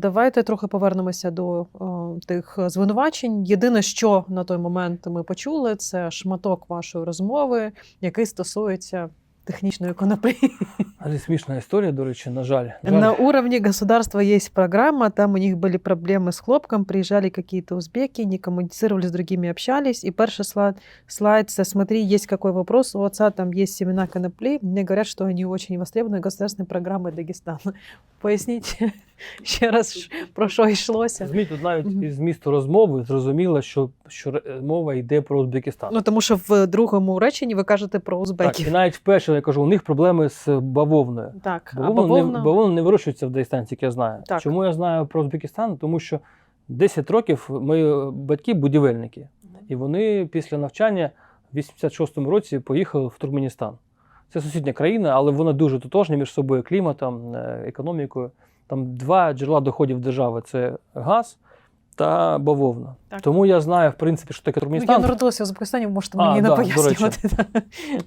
Давайте трохи повернемося до о, тих звинувачень. Єдине, що на той момент ми почули, це шматок вашої розмови, який стосується технічної коноплі. Але смішна історія, до речі, на жаль. На уровне государства есть программа, там у них были проблемы с хлопком, приезжали какие-то узбеки, не коммуницировали с другими, общались. И перший слайд, слайд це, смотри, есть какой вопрос, у отца там есть семена конопли, мне говорят, что они очень востребованы государственной программой Дагестана. Поясните ще раз, про що йшлося. Змі тут навіть із змісту розмови зрозуміло, що, що мова йде про Узбекистан. Ну, тому що в другому реченні ви кажете про так, і навіть вперше я кажу, у них проблеми з бавовною. Так, а Бавовна, бавовна... не, бавовна не вирощується в Дагестані, як я знаю. Так. Чому я знаю про Узбекистан? Тому що 10 років мої батьки будівельники, і вони після навчання в 86-му році поїхали в Туркменістан. Це сусідня країна, але вона дуже тотожна між собою кліматом, е, економікою. Там два джерела доходів держави це газ та бавовна. Так. Тому я знаю, в принципі, що таке Ну, я Туркменістан. народилася в Узбекистані, можете А, мені не да, пояснювати.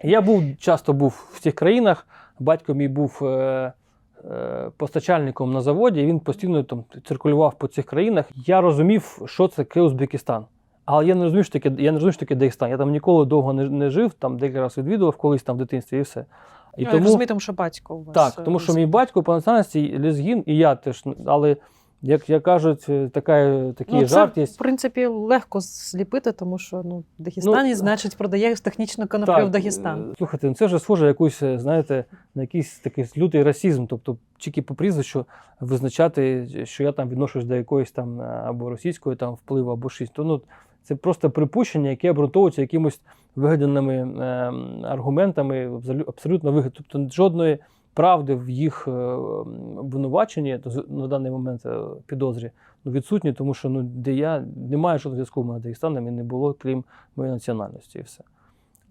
Я був часто був в цих країнах. Батько мій був е, е, постачальником на заводі. і Він постійно там циркулював по цих країнах. Я розумів, що це таке Узбекистан. Але я не розумів, що таке, я не розумів, що таке Дагестан. Я там ніколи довго не, не жив, там декілька разів відвідував колись там в дитинстві і все. І Ну, тому, Я розумію, тому що батько у вас. так, е, тому що мій батько по національності лезгін, і я теж. Але як, як кажуть, е, така, такий Ну, жарт є. в принципі, легко зліпити, тому що ну, в Дагестані, Ну, значить, продає технічну коноплю в Дагестан. е, Слухайте, ну це вже схоже якусь, е, знаєте, на якийсь такий лютий расізм. Тобто, тільки по прізвищу визначати, що я там відношусь до якоїсь там е, або російської там впливу, або щось. То, ну, це просто припущення, яке обґрунтовується якимось вигаданими е, аргументами, абсолютно вигад. Тобто жодної правди в їх е, обвинуваченні, то на даний момент е, підозрі, ну, відсутні, тому що ну, де я немає жодного зв'язку в з Дагестаном і не було, крім моєї національності, і все.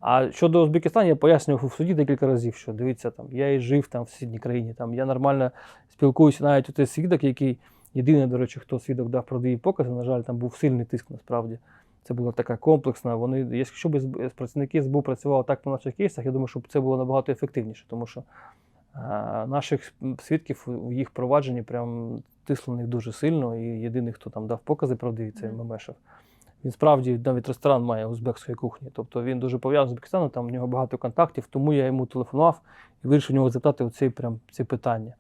А щодо Узбекистану, я пояснював у суді декілька разів, що дивіться, там я і жив там в сусідній країні, там я нормально спілкуюся, навіть у той свідок, який єдиний, до речі, хто свідок дав правдиві покази, на жаль, там був сильний тиск насправді. Це була така комплексна. Вони, якщо б працівники СБУ працювали так по наших кейсах, я думаю, що це було набагато ефективніше, тому що а, наших свідків у їх провадженні прям тисли на них дуже сильно. І єдиний, хто там дав покази правдиві, це. Мемешев. Він справді навіть ресторан має узбекської кухні. Тобто він дуже пов'язаний з Узбекистаном, там в нього багато контактів, тому я йому телефонував і вирішив у нього запитати оці, прям, ці питання.